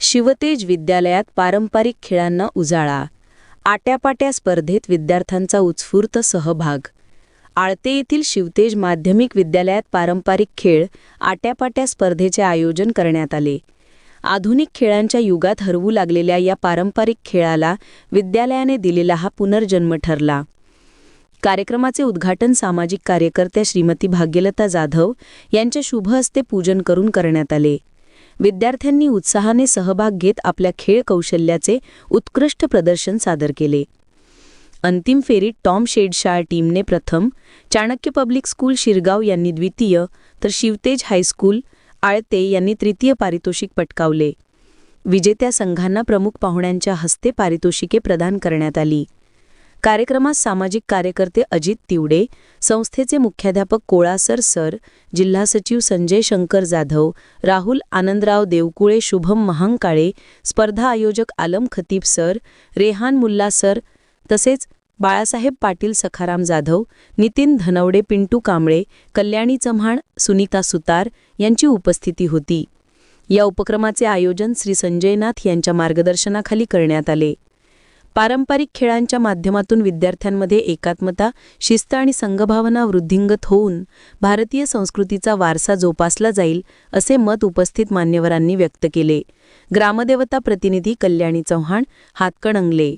शिवतेज विद्यालयात पारंपरिक खेळांना उजाळा. आट्यापाट्या स्पर्धेत विद्यार्थ्यांचा उत्स्फूर्त सहभाग. आळते येथील शिवतेज माध्यमिक विद्यालयात पारंपरिक खेळ आट्यापाट्या स्पर्धेचे आयोजन करण्यात आले. आधुनिक खेळांच्या युगात हरवू लागलेल्या या पारंपरिक खेळाला विद्यालयाने दिलेला हा पुनर्जन्म ठरला. कार्यक्रमाचे उद्घाटन सामाजिक कार्यकर्त्या श्रीमती भाग्यलता जाधव यांच्या शुभ हस्ते पूजन करून करण्यात आले. विद्यार्थ्यांनी उत्साहाने सहभाग घेत आपल्या खेळ कौशल्याचे उत्कृष्ट प्रदर्शन सादर केले. अंतिम फेरीत टॉम शेडशाळ टीमने प्रथम चाणक्य पब्लिक स्कूल शिरगाव यांनी द्वितीय तर शिवतेज हायस्कूल आळते यांनी तृतीय पारितोषिक पटकावले. विजेत्या संघांना प्रमुख पाहुण्यांच्या हस्ते पारितोषिके प्रदान करण्यात आली. कार्यक्रमात सामाजिक कार्यकर्ते अजित तिवडे संस्थेचे मुख्याध्यापक कोळासर सर जिल्हा सचिव संजय शंकर जाधव राहुल आनंदराव देवकुळे शुभम महांकाळे स्पर्धा आयोजक आलम खतीब सर रेहान मुल्ला सर तसेच बाळासाहेब पाटील सखाराम जाधव नितीन धनवडे पिंटू कांबळे कल्याणी चव्हाण सुनीता सुतार यांची उपस्थिती होती. या उपक्रमाचे आयोजन श्री संजयनाथ यांच्या मार्गदर्शनाखाली करण्यात आले. पारंपरिक खेळांच्या माध्यमातून विद्यार्थ्यांमध्ये एकात्मता शिस्त आणि संघभावना वृद्धिंगत होऊन भारतीय संस्कृतीचा वारसा जोपासला जाईल असे मत उपस्थित मान्यवरांनी व्यक्त केले. ग्रामदेवता प्रतिनिधी कल्याणी चव्हाण हातकणंगले.